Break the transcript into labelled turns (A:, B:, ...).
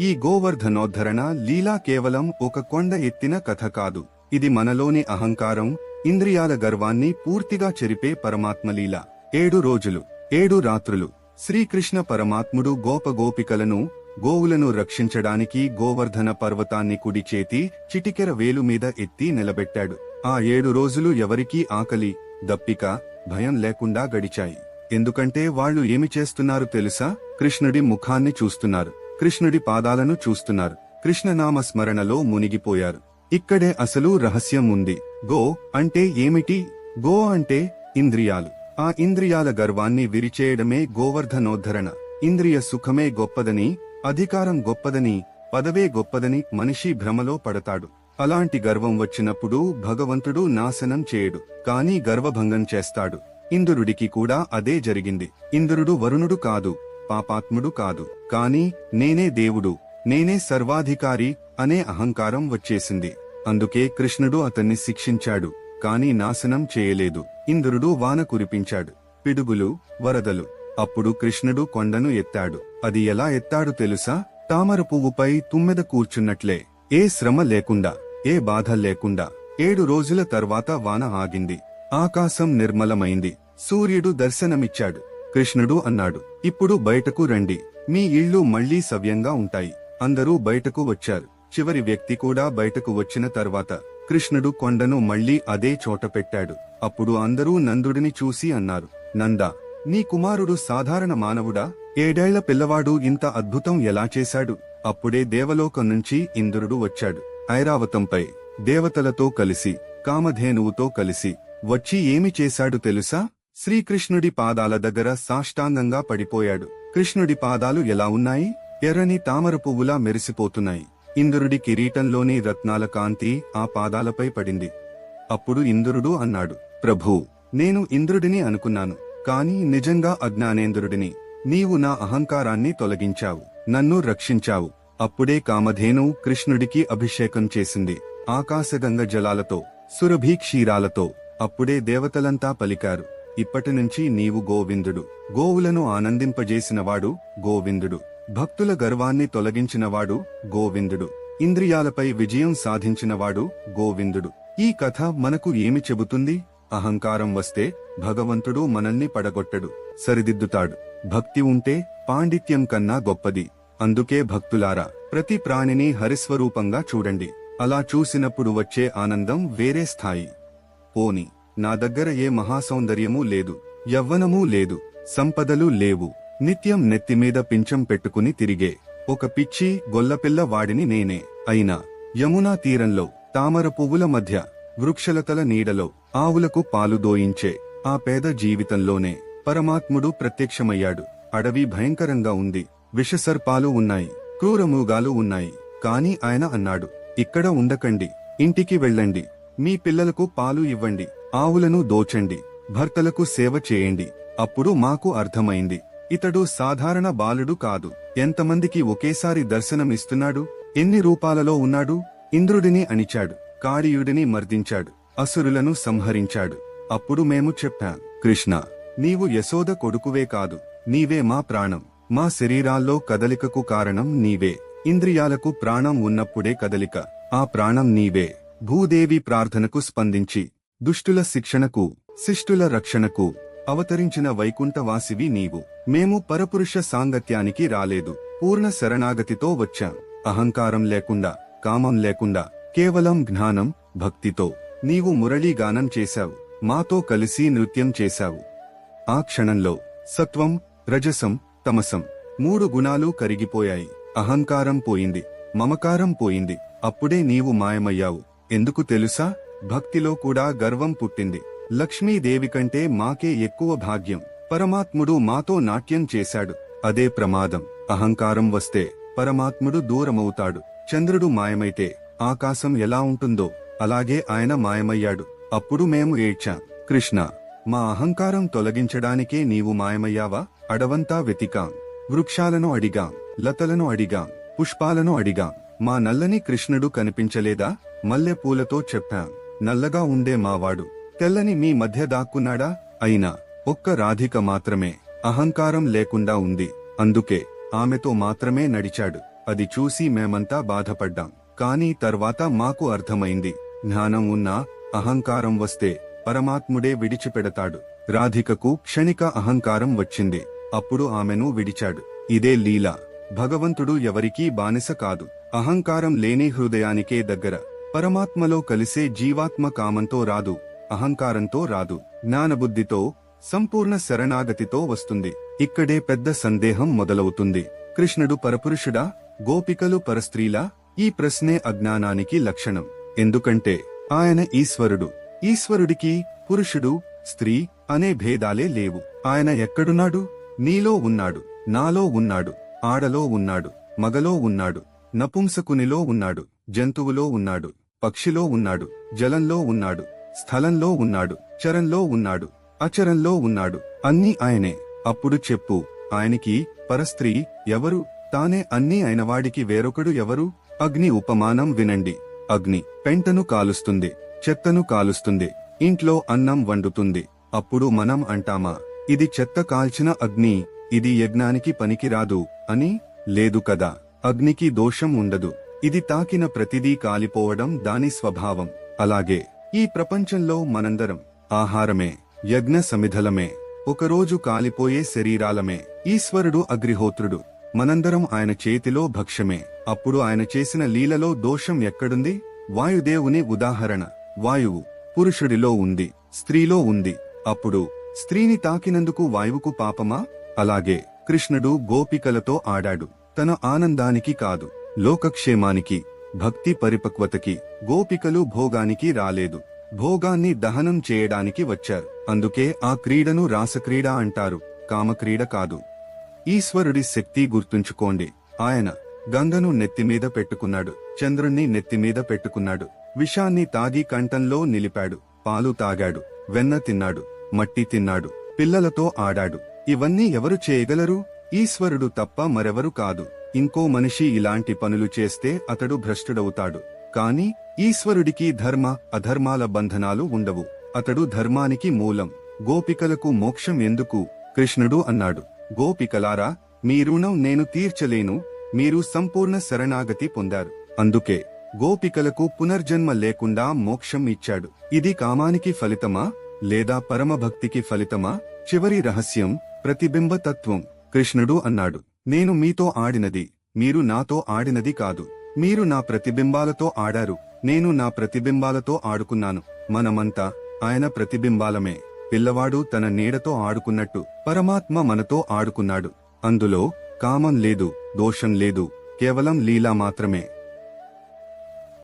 A: ఈ గోవర్ధనోద్ధరణ లీలా కేవలం ఒక కొండ ఎత్తిన కథ కాదు. ఇది మనలోని అహంకారం ఇంద్రియాల గర్వాన్ని పూర్తిగా చెరిపే పరమాత్మలీల. ఏడు రోజులు ఏడు రాత్రులు. శ్రీకృష్ణ పరమాత్ముడు గోప గోపికలను గోవులను రక్షించడానికి గోవర్ధన పర్వతాన్ని కుడి చేతి చిటికెర వేలు మీద ఎత్తి నిలబెట్టాడు. ఆ ఏడు రోజులు ఎవరికీ ఆకలి దప్పిక భయం లేకుండా గడిచాయి. ఎందుకంటే వాళ్ళు ఏమి చేస్తున్నారు తెలుసా? కృష్ణుడి ముఖాన్ని చూస్తున్నారు. కృష్ణుడి పాదాలను చూస్తున్నారు. కృష్ణనామ స్మరణలో మునిగిపోయారు. ఇక్కడే అసలు రహస్యం ఉంది. గో అంటే ఏమిటి? గో అంటే ఇంద్రియాలు. ఆ ఇంద్రియాల గర్వాన్ని విరిచేయడమే గోవర్ధనోద్ధరణ. ఇంద్రియ సుఖమే గొప్పదని అధికారం గొప్పదని పదవే గొప్పదని మనిషి భ్రమలో పడతాడు. అలాంటి గర్వం వచ్చినప్పుడు భగవంతుడు నాశనం చేయడు కాని గర్వభంగం చేస్తాడు. ఇంద్రుడికి కూడా అదే జరిగింది. ఇంద్రుడు వరుణుడు కాదు. పాపాత్ముడు కాదు. కాని నేనే దేవుడు నేనే సర్వాధికారి అనే అహంకారం వచ్చేసింది. అందుకే కృష్ణుడు అతన్ని శిక్షించాడు కాని నాశనం చేయలేదు. ఇంద్రుడు వాన కురిపించాడు పిడుగులు వరదలు. అప్పుడు కృష్ణుడు కొండను ఎత్తాడు. అది ఎలా ఎత్తాడు తెలుసా? తామర పువ్వుపై తుమ్మెద కూర్చున్నట్లే. ఏ శ్రమ లేకుండా ఏ బాధ లేకుండా ఏడు రోజుల తర్వాత వాన ఆగింది. ఆకాశం నిర్మలమైంది. సూర్యుడు దర్శనమిచ్చాడు. కృష్ణుడు అన్నాడు ఇప్పుడు బయటకు రండి. మీ ఇళ్ళు మళ్ళీ సవ్యంగా ఉంటాయి. అందరూ బయటకు వచ్చారు. చివరి వ్యక్తి కూడా బయటకు వచ్చిన తర్వాత కృష్ణుడు కొండను మళ్ళీ అదే చోట పెట్టాడు. అప్పుడు అందరూ నందుడిని చూసి అన్నారు నందా నీ కుమారుడు సాధారణ మానవుడా? ఏడేళ్ళ పిల్లవాడు ఇంత అద్భుతం ఎలా చేశాడు? అప్పుడే దేవలోకం నుంచి ఇంద్రుడు వచ్చాడు. ఐరావతంపై దేవతలతో కలిసి కామధేనువుతో కలిసి వచ్చి ఏమి చేశాడు తెలుసా? శ్రీకృష్ణుడి పాదాల దగ్గర సాష్టాంగంగా పడిపోయాడు. కృష్ణుడి పాదాలు ఎలా ఉన్నాయి? ఎర్రని తామర పువ్వులా మెరిసిపోతున్నాయి. ఇంద్రుడి కిరీటంలోని రత్నాల కాంతి ఆ పాదాలపై పడింది. అప్పుడు ఇంద్రుడు అన్నాడు ప్రభూ నేను ఇంద్రుడిని అనుకున్నాను. కాని నిజంగా అజ్ఞానేంద్రుడిని. నీవు నా అహంకారాన్ని తొలగించావు. నన్ను రక్షించావు. అప్పుడే కామధేను కృష్ణుడికి అభిషేకం చేసింది. ఆకాశగంగ జలాలతో సురభి క్షీరాలతో అప్పుడే దేవతలంతా పలికారు. ఇప్పటినుంచి నీవు గోవిందుడు. గోవులను ఆనందింపజేసినవాడు గోవిందుడు. భక్తుల గర్వాన్ని తొలగించినవాడు గోవిందుడు. ఇంద్రియాలపై విజయం సాధించినవాడు గోవిందుడు. ఈ కథ మనకు ఏమి చెబుతుంది? అహంకారం వస్తే భగవంతుడు మనల్ని పడగొట్టడు సరిదిద్దుతాడు. భక్తి ఉంటే పాండిత్యం కన్నా గొప్పది. అందుకే భక్తులారా ప్రతి ప్రాణిని హరిస్వరూపంగా చూడండి. అలా చూసినప్పుడు వచ్చే ఆనందం వేరే స్థాయి. పోని. నా దగ్గర ఏ మహాసౌందర్యమూ లేదు యవ్వనమూ లేదు సంపదలు లేవు. నిత్యం నెత్తిమీద పించం పెట్టుకుని తిరిగే ఒక పిచ్చి గొల్లపిల్ల వాడిని నేనే. అయినా యమునా తీరంలో తామర పువ్వుల మధ్య వృక్షలతల నీడలో ఆవులకు పాలు దోయించే ఆ పేద జీవితంలోనే పరమాత్ముడు ప్రత్యక్షమయ్యాడు. అడవి భయంకరంగా ఉంది. విషసర్పాలు ఉన్నాయి. క్రూరమూగాలు ఉన్నాయి. కాని ఆయన అన్నాడు ఇక్కడ ఉండకండి. ఇంటికి వెళ్ళండి. మీ పిల్లలకు పాలు ఇవ్వండి. ఆవులను దోచండి భర్తలకు సేవ చేయండి అప్పుడు మాకు అర్థమైంది. ఇతడు సాధారణ బాలుడు కాదు. ఎంతమందికి ఒకేసారి దర్శనమిస్తున్నాడు ఎన్ని రూపాలలో ఉన్నాడు? ఇంద్రుడిని అణిచాడు కాళీయుడిని మర్దించాడు అసురులను సంహరించాడు. అప్పుడు మేము చెప్పాం కృష్ణ నీవు యశోద కొడుకువే కాదు నీవే మా ప్రాణం. మా శరీరాల్లో కదలికకు కారణం నీవే. ఇంద్రియాలకు ప్రాణం ఉన్నప్పుడే కదలిక ఆ ప్రాణం నీవే. భూదేవి ప్రార్థనకు స్పందించి దుష్టుల శిక్షణకు శిష్టుల రక్షణకు అవతరించిన వైకుంఠవాసివి నీవు. మేము పరపురుష సాంగత్యానికి రాలేదు. పూర్ణ శరణాగతితో వచ్చాం. అహంకారం లేకుండా కామం లేకుండా కేవలం జ్ఞానం భక్తితో నీవు మురళీగానం చేశావు. మాతో కలిసి నృత్యం చేశావు. ఆ క్షణంలో సత్వం రజసం తమసం మూడు గుణాలు కరిగిపోయాయి. అహంకారం పోయింది. మమకారం పోయింది. అప్పుడే నీవు మాయమయ్యావు. ఎందుకు తెలుసా? భక్తిలో కూడా గర్వం పుట్టింది. లక్ష్మీదేవి కంటే మాకే ఎక్కువ భాగ్యం. పరమాత్ముడు మాతో నాట్యం చేశాడు. అదే ప్రమాదం. అహంకారం వస్తే పరమాత్ముడు దూరమవుతాడు. చంద్రుడు మాయమైతే ఆకాశం ఎలా ఉంటుందో అలాగే ఆయన మాయమయ్యాడు. అప్పుడు మేము ఏడ్చాం. కృష్ణ మా అహంకారం తొలగించడానికే నీవు మాయమయ్యావా? అడవంతా వెతికాం. వృక్షాలను అడిగాం. లతలను అడిగాం. పుష్పాలను అడిగాం. మా నల్లని కృష్ణుడు కనిపించలేదా? మల్లె పూలతో చెప్పాం. నల్లగా ఉండే మావాడు తెల్లని మీ మధ్య దాక్కున్నాడా? అయినా ఒక్క రాధిక మాత్రమే అహంకారం లేకుండా ఉంది. అందుకే ఆమెతో మాత్రమే నడిచాడు. అది చూసి మేమంతా బాధపడ్డాం. కానీ తర్వాత మాకు అర్థమైంది. జ్ఞానం ఉన్నా అహంకారం వస్తే పరమాత్ముడే విడిచిపెడతాడు. రాధికకు క్షణిక అహంకారం వచ్చింది. అప్పుడు ఆమెను విడిచాడు. ఇదే లీల. భగవంతుడు ఎవరికీ బానిస కాదు. అహంకారం లేని హృదయానికే దగ్గర. పరమాత్మలో కలిసే జీవాత్మ కామంతో రాదు అహంకారంతో రాదు. జ్ఞానబుద్ధితో సంపూర్ణ శరణాగతితో వస్తుంది. ఇక్కడే పెద్ద సందేహం మొదలవుతుంది. కృష్ణుడు పరపురుషుడా గోపికలు పరస్త్రీలా? ఈ ప్రశ్నే అజ్ఞానానికి లక్షణం. ఎందుకంటే ఆయన ఈశ్వరుడు. ఈశ్వరుడికి పురుషుడు స్త్రీ అనే భేదాలే లేవు. ఆయన ఎక్కడున్నాడు? నీలో ఉన్నాడు నాలో ఉన్నాడు ఆడలో ఉన్నాడు మగలో ఉన్నాడు నపుంసకునిలో ఉన్నాడు. జంతువులో ఉన్నాడు పక్షిలో ఉన్నాడు జలంలో ఉన్నాడు స్థలంలో ఉన్నాడు చరంలో ఉన్నాడు అచరంలో ఉన్నాడు. అన్నీ ఆయనే. అప్పుడు చెప్పు ఆయనకి పరస్త్రీ ఎవరు? తానే అన్నీ అయినవాడికి వేరొకడు ఎవరు? అగ్ని ఉపమానం వినండి. అగ్ని పెంటను కాలుస్తుంది చెత్తను కాలుస్తుంది ఇంట్లో అన్నం వండుతుంది. అప్పుడు మనం అంటామా ఇది చెత్త కాల్చిన అగ్ని ఇది యజ్ఞానికి పనికిరాదు అని? లేదు కదా అగ్నికి దోషం ఉండదు. ఇది తాకిన ప్రతిదీ కాలిపోవడం దాని స్వభావం. అలాగే ఈ ప్రపంచంలో మనందరం ఆహారమే యజ్ఞ సమిధలమే ఒకరోజు కాలిపోయే శరీరాలమే ఈశ్వరుడు అగ్రిహోత్రుడు మనందరం ఆయన చేతిలో భక్ష్యమే. అప్పుడు ఆయన చేసిన లీలలో దోషం ఎక్కడుంది? వాయుదేవుని ఉదాహరణ. వాయువు పురుషుడిలో ఉంది స్త్రీలో ఉంది. అప్పుడు స్త్రీని తాకినందుకు వాయువుకు పాపమా? అలాగే కృష్ణుడు గోపికలతో ఆడాడు. తన ఆనందానికి కాదు. లోకక్షేమానికి భక్తి పరిపక్వతకి గోపికలు భోగానికి రాలేదు. భోగాన్ని దహనం చేయడానికి వచ్చారు. అందుకే ఆ క్రీడను రాసక్రీడ అంటారు కామక్రీడ కాదు. ఈశ్వరుడి శక్తి గుర్తుంచుకోండి. ఆయన గంగను నెత్తిమీద పెట్టుకున్నాడు చంద్రుణ్ణి నెత్తిమీద పెట్టుకున్నాడు విషాన్ని తాగి కంఠంలో నిలిపాడు పాలు తాగాడు వెన్న తిన్నాడు మట్టి తిన్నాడు పిల్లలతో ఆడాడు. ఇవన్నీ ఎవరు చేయగలరు? ఈశ్వరుడు తప్ప మరెవరు కాదు. ఇంకో మనిషి ఇలాంటి పనులు చేస్తే అతడు భ్రష్టుడవుతాడు. కాని ఈశ్వరుడికి ధర్మ అధర్మాల బంధనాలు ఉండవు. అతడు ధర్మానికి మూలం. గోపికలకు మోక్షం ఎందుకు? కృష్ణుడు అన్నాడు. గోపికలారా మీ రుణం నేను తీర్చలేను. మీరు సంపూర్ణ శరణాగతి పొందారు. అందుకే గోపికలకు పునర్జన్మ లేకుండా మోక్షం ఇచ్చాడు. ఇది కామానికి ఫలితమా? లేదా పరమభక్తికి ఫలితమా? చివరి రహస్యం ప్రతిబింబతత్వం. కృష్ణుడు అన్నాడు. నేను మీతో ఆడినది మీరు నాతో ఆడినది కాదు. మీరు నా ప్రతిబింబాలతో ఆడారు నేను నా ప్రతిబింబాలతో ఆడుకున్నాను. మనమంతా ఆయన ప్రతిబింబాలమే. పిల్లవాడు తన నీడతో ఆడుకున్నట్టు పరమాత్మ మనతో ఆడుకున్నాడు. అందులో కామం లేదు దోషం లేదు కేవలం లీలా మాత్రమే.